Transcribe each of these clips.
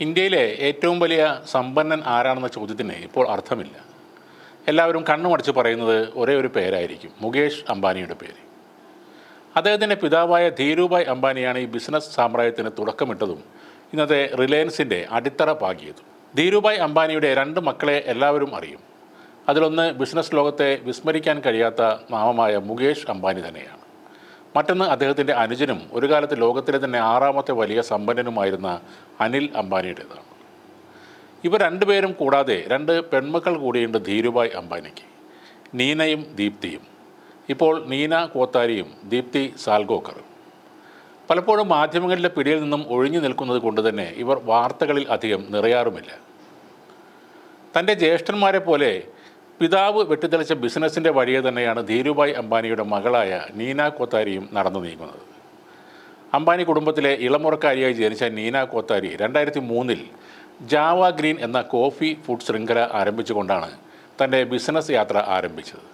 ഇന്ത്യയിലെ ഏറ്റവും വലിയ സമ്പന്നൻ ആരാണെന്ന ചോദ്യത്തിന് ഇപ്പോൾ അർത്ഥമില്ല. എല്ലാവരും കണ്ണുമടച്ച് പറയുന്നത് ഒരേ ഒരു പേരായിരിക്കും മുകേഷ് അംബാനിയുടെ പേര്. അദ്ദേഹത്തിന്റെ പിതാവായ ധീരുഭായ് അംബാനിയാണ് ഈ ബിസിനസ് സാമ്രാജ്യത്തിന് തുടക്കമിട്ടതും ഇന്നത്തെ റിലയൻസിന്റെ അടിത്തറ പാകിയതും. ധീരുഭായ് അംബാനിയുടെ രണ്ട് മക്കളെ എല്ലാവരും അറിയും. അതിലൊന്ന് ബിസിനസ് ലോകത്തെ വിസ്മരിക്കാൻ കഴിയാത്ത നാമമായ മുകേഷ് അംബാനി തന്നെയാണ്. മറ്റൊന്ന് അദ്ദേഹത്തിന്റെ അനുജനും ഒരു കാലത്ത് ലോകത്തിലെ തന്നെ ആറാമത്തെ വലിയ സമ്പന്നനുമായിരുന്ന അനിൽ അംബാനിയുടേതാണ്. ഇവർ രണ്ടുപേരും കൂടാതെ രണ്ട് പെൺമക്കൾ കൂടിയുണ്ട് ധീരുഭായ് അംബാനിക്ക്. നീനയും ദീപ്തിയും. ഇപ്പോൾ നീന കോത്താരിയും ദീപ്തി സാൽഗോക്കറും. പലപ്പോഴും മാധ്യമങ്ങളിലെ പിടിയിൽ നിന്നും ഒഴിഞ്ഞു നിൽക്കുന്നത് കൊണ്ട് തന്നെ ഇവർ വാർത്തകളിൽ അധികം നിറയാറുമില്ല. തന്റെ ജ്യേഷ്ഠന്മാരെ പോലെ പിതാവ് വെട്ടിത്തെളിച്ച ബിസിനസ്സിന്റെ വഴിയെ തന്നെയാണ് ധീരുഭായ് അംബാനിയുടെ മകളായ നീന കോത്താരിയും നടന്നു നീങ്ങുന്നത്. അംബാനി കുടുംബത്തിലെ ഇളമുറക്കാരിയായി ജനിച്ച നീന കോത്താരി രണ്ടായിരത്തി മൂന്നിൽ ജാവ ഗ്രീൻ എന്ന കോഫി ഫുഡ് ശൃംഖല ആരംഭിച്ചുകൊണ്ടാണ് തന്റെ ബിസിനസ് യാത്ര ആരംഭിച്ചത്.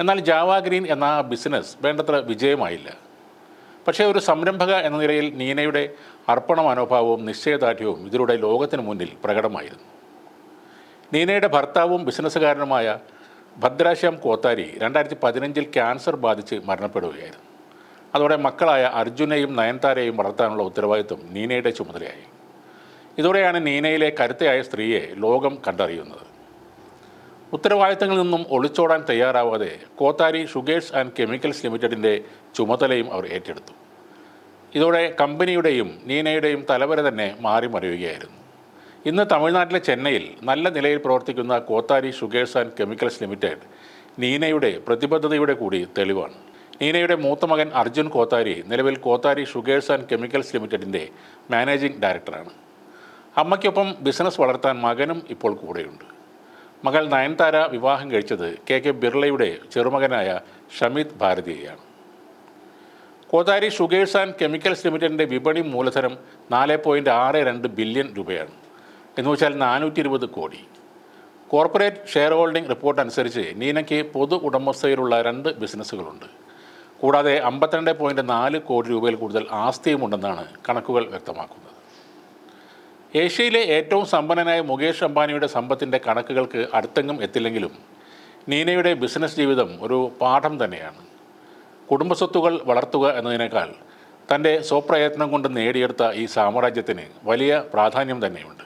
എന്നാൽ ജാവ ഗ്രീൻ എന്ന ബിസിനസ് വേണ്ടത്ര വിജയമായില്ല. പക്ഷേ ഒരു സംരംഭക എന്ന നിലയിൽ നീനയുടെ അർപ്പണ മനോഭാവവും നിശ്ചയദാർഢ്യവും ഇതിലൂടെ ലോകത്തിന് മുന്നിൽ പ്രകടമായിരുന്നു. നീനയുടെ ഭർത്താവും ബിസിനസ്സുകാരനുമായ ഭദ്രാശ്യാം കോത്താരി രണ്ടായിരത്തി പതിനഞ്ചിൽ ക്യാൻസർ ബാധിച്ച് മരണപ്പെടുകയായിരുന്നു. അതോടെ മക്കളായ അർജുനെയും നയൻതാരയെയും വളർത്താനുള്ള ഉത്തരവാദിത്വം നീനയുടെ ചുമതലയായി. ഇതോടെയാണ് നീനയിലെ കരുത്തയായ സ്ത്രീയെ ലോകം കണ്ടറിയുന്നത്. ഉത്തരവാദിത്തങ്ങളിൽ നിന്നും ഒളിച്ചോടാൻ തയ്യാറാവാതെ കോത്താരി ഷുഗേഴ്സ് ആൻഡ് കെമിക്കൽസ് ലിമിറ്റഡിന്റെ ചുമതലയും അവർ ഏറ്റെടുത്തു. ഇതോടെ കമ്പനിയുടെയും നീനയുടെയും തലവരെ തന്നെ മാറി മറിയുകയായിരുന്നു ഇന്ന് തമിഴ്നാട്ടിലെ ചെന്നൈയിൽ നല്ല നിലയിൽ പ്രവർത്തിക്കുന്ന Kothari sugars and chemicals limited നീനയുടെ പ്രതിബദ്ധതയുടെ കൂടി തെളിവാണ്. നീനയുടെ മൂത്ത മകൻ അർജുൻ കോത്താരി നിലവിൽ കോത്താരി ഷുഗേഴ്സ് ആൻഡ് കെമിക്കൽസ് ലിമിറ്റഡിന്റെ മാനേജിംഗ് ഡയറക്ടറാണ്. അമ്മയ്ക്കൊപ്പം ബിസിനസ് വളർത്താൻ മകനും ഇപ്പോൾ കൂടെയുണ്ട്. മകൾ നയൻതാര വിവാഹം കഴിച്ചത് കെ കെ ബിർളയുടെ ചെറുമകനായ ഷമിത് ഭാരതിയെയാണ്. കോതാരി ഷുഗേഴ്സ് ആൻഡ് കെമിക്കൽസ് ലിമിറ്റഡിന്റെ വിപണി മൂലധനം നാല് ബില്യൺ രൂപയാണ്. എന്ന് വെച്ചാൽ നാനൂറ്റി ഇരുപത് കോടി. കോർപ്പറേറ്റ് ഷെയർ ഹോൾഡിംഗ് റിപ്പോർട്ട് അനുസരിച്ച് നീനയ്ക്ക് പൊതു ഉടമസ്ഥയിലുള്ള രണ്ട് ബിസിനസ്സുകളുണ്ട്. കൂടാതെ അമ്പത്തിരണ്ട് പോയിന്റ് നാല് കോടി രൂപയിൽ കൂടുതൽ ആസ്തിയുമുണ്ടെന്നാണ് കണക്കുകൾ വ്യക്തമാക്കുന്നത്. ഏഷ്യയിലെ ഏറ്റവും സമ്പന്നനായ മുകേഷ് അംബാനിയുടെ സമ്പത്തിന്റെ കണക്കുകൾക്ക് അടുത്തെങ്ങും എത്തില്ലെങ്കിലും നീനയുടെ ബിസിനസ് ജീവിതം ഒരു പാഠം തന്നെയാണ്. കുടുംബസ്വത്തുകൾ വളർത്തുക എന്നതിനേക്കാൾ തന്റെ സ്വപ്രയത്നം കൊണ്ട് നേടിയെടുത്ത ഈ സാമ്രാജ്യത്തിന് വലിയ പ്രാധാന്യം തന്നെയുണ്ട്.